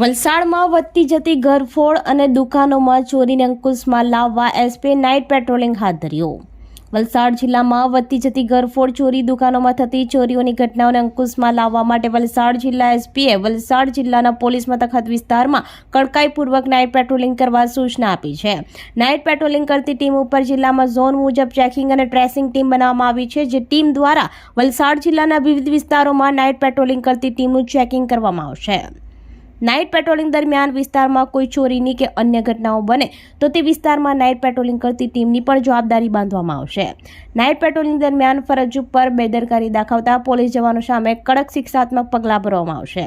વલસાડમાં વધતી જતી ઘરફોડ અને દુકાનોમાં ચોરીને અંકુશમાં લાવવા એસપી નાઇટ પેટ્રોલિંગ હાથ ધર્યું. વલસાડ જિલ્લામાં વધતી જતી ઘરફોડ, ચોરી દુકાનોમાં થતી ચોરીઓની ઘટનાઓને અંકુશમાં લાવવા માટે વલસાડ જિલ્લા એસપીએ વલસાડ જિલ્લાના પોલીસ મથક હદ વિસ્તારમાં કડકાઈપૂર્વક નાઇટ પેટ્રોલિંગ કરવા સૂચના આપી છે. નાઇટ પેટ્રોલિંગ કરતી ટીમ ઉપર જિલ્લામાં ઝોન મુજબ ચેકિંગ અને ટ્રેસિંગ ટીમ બનાવવામાં આવી છે, જે ટીમ દ્વારા વલસાડ જિલ્લાના વિવિધ વિસ્તારોમાં નાઇટ પેટ્રોલિંગ કરતી ટીમનું ચેકિંગ કરવામાં આવશે. નાઇટ પેટ્રોલિંગ દરમિયાન વિસ્તારમાં કોઈ ચોરીની કે અન્ય ઘટનાઓ બને તો તે વિસ્તારમાં નાઇટ પેટ્રોલિંગ કરતી ટીમની પણ જવાબદારી બાંધવામાં આવશે. નાઇટ પેટ્રોલિંગ દરમિયાન ફરજ ઉપર બેદરકારી દાખવતા પોલીસ જવાનો સામે કડક શિક્ષાત્મક પગલાં ભરવામાં આવશે.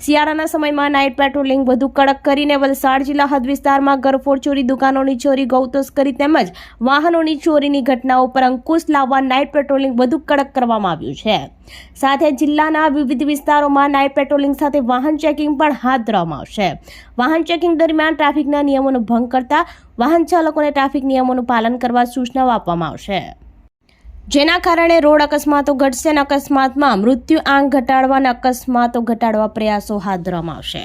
શિયાળાના સમયમાં નાઇટ પેટ્રોલિંગ વધુ કડક કરીને વલસાડ જિલ્લા હદ વિસ્તારમાં ગરફોડ ચોરી, દુકાનોની ચોરી ગૌતોસ્કરી તેમજ વાહનોની ચોરીની ઘટનાઓ પર અંકુશ લાવવા નાઇટ પેટ્રોલિંગ વધુ કડક કરવામાં આવ્યું છે. સાથે જિલ્લાના વિવિધ વિસ્તારોમાં નાઇટ પેટ્રોલિંગ સાથે વાહન ચેકિંગ પણ હાથ ધરવામાં આવશે. વાહન ચેકિંગ દરમિયાન ટ્રાફિકના નિયમોનો ભંગ કરતા વાહન ચાલકોને ટ્રાફિક નિયમોનું પાલન કરવા સૂચનાઓ આપવામાં આવશે. જેના કારણે રોડ અકસ્માતો ઘટશે અને અકસ્માતમાં મૃત્યુ આંક ઘટાડવા અને અકસ્માતો ઘટાડવા પ્રયાસો હાથ ધરવામાં આવશે.